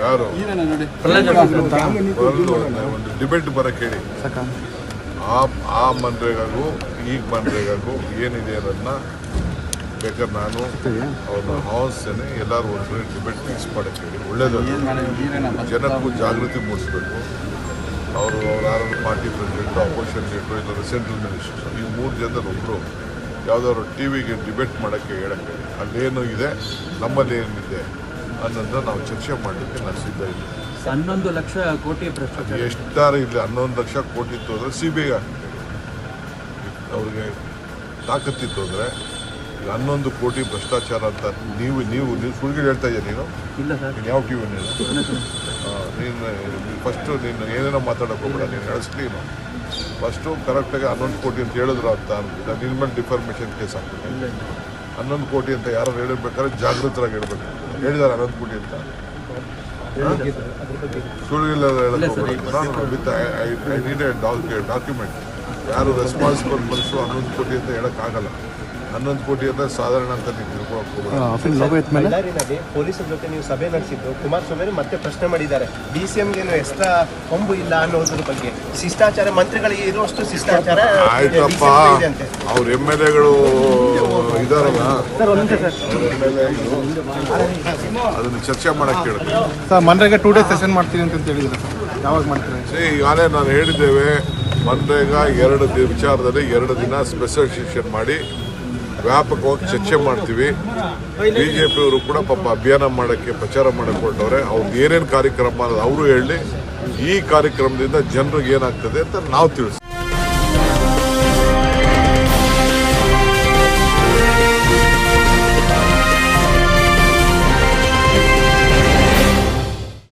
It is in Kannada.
ಯಾರು ಒಂದು ಡಿಬೇಟ್ ಬರಕ್ಕೆ ಹೇಳಿ ಆ ಆ ಮನ್ರೇಗಾಗೂ ಈಗ ಮನ್ರೇಗಾಗೂ ಏನಿದೆ ಅನ್ನೋದನ್ನ ಬೇಕಾದ್ರೆ ನಾನು ಅವ್ರನ್ನ ಆಹ್ವಾನಿಸ್ತೇನೆ ಎಲ್ಲರೂ ಒಂದು ಡಿಬೇಟ್ ಫಿಕ್ಸ್ ಮಾಡಕ್ಕೆ ಹೇಳಿ. ಒಳ್ಳೇದು ಜನಕ್ಕೂ ಜಾಗೃತಿ ಮೂಡಿಸ್ಬೇಕು. ಅವರು ಅವ್ರ ಯಾರು ಪಾರ್ಟಿ ಪ್ರೆಸಿಡೆಂಟು ಅಪೋಸಿಷನ್ ಲೀಡ್ರು ಇಲ್ಲ ಸೆಂಟ್ರಲ್ ಮಿನಿಸ್ಟರ್ ಈ ಮೂರು ಜನದಲ್ಲಿ ಒಬ್ಬರು ಯಾವುದಾದ್ರು ಟಿ ವಿಗೆ ಡಿಬೇಟ್ ಮಾಡೋಕ್ಕೆ ಹೇಳೋಕ್ಕೆ ಹೇಳಿ ಅಲ್ಲೇನು ಇದೆ ನಮ್ಮಲ್ಲಿ ಏನಿದೆ ಅನ್ನೋದನ್ನ ನಾವು ಚರ್ಚೆ ಮಾಡಲಿಕ್ಕೆ ನಾನು ಸಿದ್ಧ ಇದ್ದೀನಿ ಹನ್ನೊಂದು ಲಕ್ಷ ಕೋಟಿ ಎಷ್ಟಾರು ಇಲ್ಲಿ ಹನ್ನೊಂದು ಲಕ್ಷ ಕೋಟಿತ್ತು ಅಂದರೆ ಸಿ ಬಿ ಐ ಅವ್ರಿಗೆ ತಾಕತ್ತಿತ್ತು ಅಂದರೆ ಈಗ ಹನ್ನೊಂದು ಕೋಟಿ ಭ್ರಷ್ಟಾಚಾರ ಅಂತ ನೀವು ನೀವು ನೀವು ಸುಳ್ಳು ಹೇಳ್ತಾ ಇದ್ದೀಯ ನೀನು? ಯಾವ ಟಿ ವಿ ನೀನು ನೀನು ಫಸ್ಟು ನೀನು ಏನೇನೋ ಮಾತಾಡೋಕೆ ಹೋಗ್ಬೇಡ ನೀನು ಹೇಳಿಸ್ ನೀನು ಫಸ್ಟು ಕರೆಕ್ಟಾಗಿ ಹನ್ನೊಂದು ಕೋಟಿ ಅಂತ ಹೇಳಿದ್ರು ಅಂತ ಅನ್ಬಿಟ್ಟು ನಿನ್ನ ಮೇಲೆ ಡಿಫಾರ್ಮೇಷನ್ ಕೇಸ್ ಹಾಕ್ತೀನಿ ಹನ್ನೊಂದು ಕೋಟಿ ಅಂತ ಯಾರು ಹೇಳಿರ್ಬೇಕಾದ್ರೆ ಜಾಗೃತರಾಗಿ ಹೇಳ್ಬೇಕು. ಹೇಳಿದ್ದಾರೆ ಹನ್ನೊಂದು ಕೋಟಿ ಅಂತ. ಸುಳ್ಳು ಐ ಡಾಕ್ಯುಮೆಂಟ್ ಯಾರು ರೆಸ್ಪಾನ್ಸಿಬಲ್ ಮನುಷ್ಯರು ಹನ್ನೊಂದು ಕೋಟಿ ಅಂತ ಹೇಳೋಕ್ಕಾಗಲ್ಲ ಹನ್ನೊಂದು ಕೋಟಿ ಅಂತ ಸಾಧಾರಣ ಅಂತ ನೀವು ತಿಳ್ಕೊಳಕ್ ಹೋಗ್ಬೇಡ. ಬಳ್ಳಾರಿನಲ್ಲಿ ಪೊಲೀಸರ ಜೊತೆ ನೀವು ಸಭೆ ನಡೆಸಿದ್ದು ಕುಮಾರಸ್ವಾಮಿ ಮತ್ತೆ ಪ್ರಶ್ನೆ ಮಾಡಿದ್ದಾರೆ. ಡಿ ಸಿ ಎಂಗೆ ಎಕ್ಸ್ಟ್ರಾ ಕೊಂಬು ಇಲ್ಲ ಅನ್ನೋದ್ರ ಬಗ್ಗೆ. ಶಿಷ್ಟಾಚಾರ ಮಂತ್ರಿಗಳಿಗೆ ಇರುವಷ್ಟು ಶಿಷ್ಟಾಚಾರ ಆಯ್ತಪ್ಪ. ಅವ್ರ ಎಂ ಎಲ್ ಎಗಳು ಇದಾರಲ್ಲ? ಅದನ್ನು ಚರ್ಚೆ ಮಾಡಕ್ಕೆ ಹೇಳ್ತೀನಿ sir MNREGA two days session ಮಾಡ್ತೀನಿ ಅಂತ ಹೇಳಿದ್ರೆ ಸರ್. ಯಾವಾಗ ಮಾಡ್ತೀರಿ? ಈಗಾಗಲೇ ನಾನು ಹೇಳಿದ್ದೇವೆ ಮನ್ರೇಗ ಎರಡು ದಿನ ವಿಚಾರದಲ್ಲಿ ಎರಡು ದಿನ ಸ್ಪೆಷಲ್ ಸೆಷನ್ ಮಾಡಿ ವ್ಯಾಪಕವಾಗಿ ಚರ್ಚೆ ಮಾಡ್ತೀವಿ. ಬಿಜೆಪಿ ಪಿಯವರು ಕೂಡ ಪಾಪ ಅಭಿಯಾನ ಮಾಡೋಕ್ಕೆ, ಪ್ರಚಾರ ಮಾಡಕ್ಕೆ ಹೊರಟವ್ರೆ. ಅವ್ರಿಗೆ ಏನೇನು ಕಾರ್ಯಕ್ರಮ ಅನ್ನೋದು ಅವರು ಹೇಳಿ, ಈ ಕಾರ್ಯಕ್ರಮದಿಂದ ಜನರಿಗೆ ಏನಾಗ್ತದೆ ಅಂತ ನಾವು ತಿಳಿಸ್ತೀವಿ.